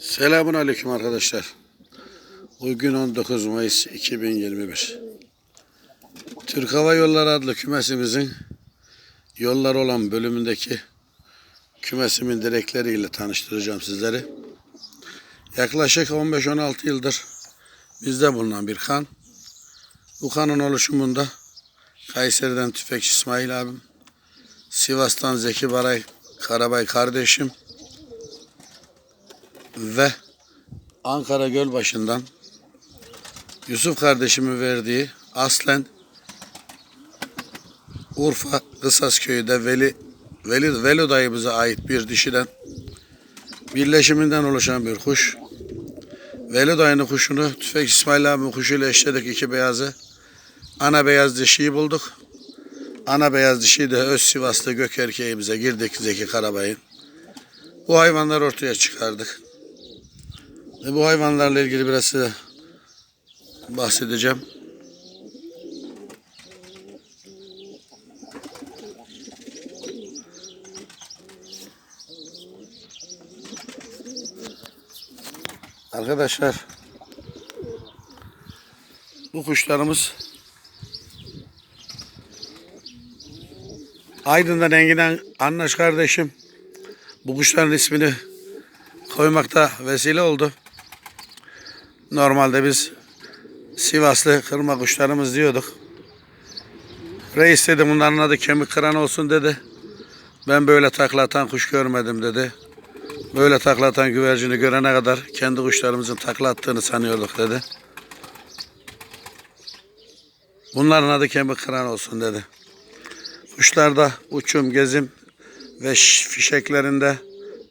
Selamun Aleyküm arkadaşlar. Bugün 19 Mayıs 2021. Türk Hava Yolları adlı kümesimizin yollar olan bölümündeki kümesimin direkleriyle tanıştıracağım sizleri. Yaklaşık 15-16 yıldır bizde bulunan bir kan. Bu kanın oluşumunda Kayseri'den Tüfekçi İsmail abim, Sivas'tan Zeki Baray Karabay kardeşim, ve Ankara Gölbaşı'ndan Yusuf kardeşimin verdiği aslen Urfa Kısasköy'de Veli Veli Veli dayımıza ait bir dişiden birleşiminden oluşan bir kuş. Veli dayının kuşunu Tüfek İsmail abinin kuşuyla eşledik iki beyazı. Ana beyaz dişiyi bulduk. Ana beyaz dişiyi de Öz Sivas'ta gök erkeğimize girdik Zeki Karabay'ın. Bu hayvanları ortaya çıkardık. Ve bu hayvanlarla ilgili biraz size bahsedeceğim. Arkadaşlar bu kuşlarımız Aydın'dan Engin'den Anlaş kardeşim bu kuşların ismini koymakta vesile oldu. Normalde biz Sivaslı kırma kuşlarımız diyorduk. Reis dedi bunların adı kemik kıran olsun dedi. Ben böyle taklatan kuş görmedim dedi. Böyle taklatan güvercini görene kadar kendi kuşlarımızın takla attığını sanıyorduk dedi. Bunların adı kemik kıran olsun dedi. Kuşlarda uçum, gezim ve fişeklerinde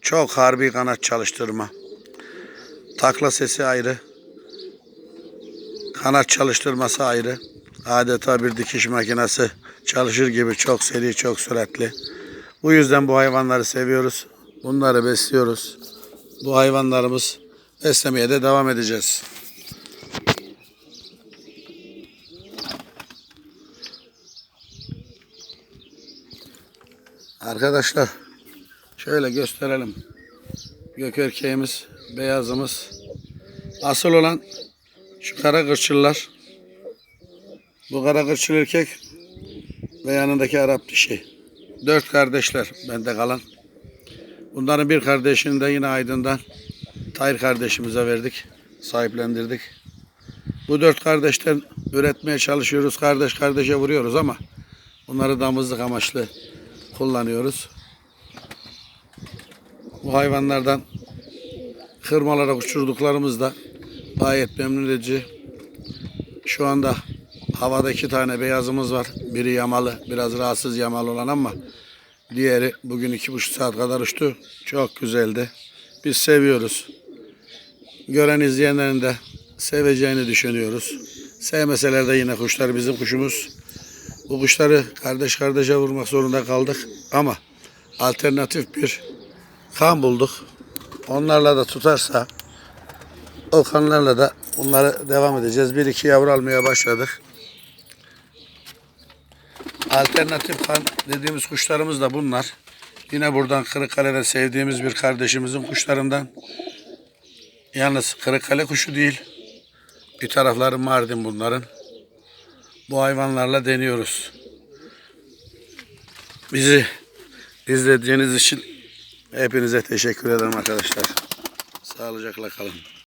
çok harbi kanat çalıştırma. Takla sesi ayrı. Kanat çalıştırması ayrı. Adeta bir dikiş makinesi çalışır gibi çok seri, çok süratli. Bu yüzden bu hayvanları seviyoruz. Bunları besliyoruz. Bu hayvanlarımız beslemeye de devam edeceğiz. Arkadaşlar şöyle gösterelim. Gök erkeğimiz, beyazımız. Asıl olan şu kara kırçıllar. Bu kara kırçıl erkek ve yanındaki Arap dişi. Dört kardeşler bende kalan. Bunların bir kardeşini de yine Aydın'dan Tahir kardeşimize verdik. Sahiplendirdik. Bu dört kardeşten üretmeye çalışıyoruz. Kardeş kardeşe vuruyoruz ama bunları damızlık amaçlı kullanıyoruz. Bu hayvanlardan kırmalara uçurduklarımız da gayet memnun edici. Şu anda havada iki tane beyazımız var. Biri yamalı, biraz rahatsız yamalı olan ama diğeri bugün iki buçuk saat kadar uçtu. Çok güzeldi. Biz seviyoruz. Gören izleyenlerin de seveceğini düşünüyoruz. Sevmeseler de yine kuşlar bizim kuşumuz. Bu kuşları kardeş kardeşe vurmak zorunda kaldık ama alternatif bir kan bulduk. Onlarla da tutarsa o kanlarla da bunları devam edeceğiz. Bir iki yavru almaya başladık. Alternatif kan dediğimiz kuşlarımız da bunlar. Yine buradan Kırıkkale'de sevdiğimiz bir kardeşimizin kuşlarından. Yalnız Kırıkkale kuşu değil. Bir tarafları Mardin bunların. Bu hayvanlarla deniyoruz. Bizi izlediğiniz için hepinize teşekkür ederim arkadaşlar. Sağlıcakla kalın.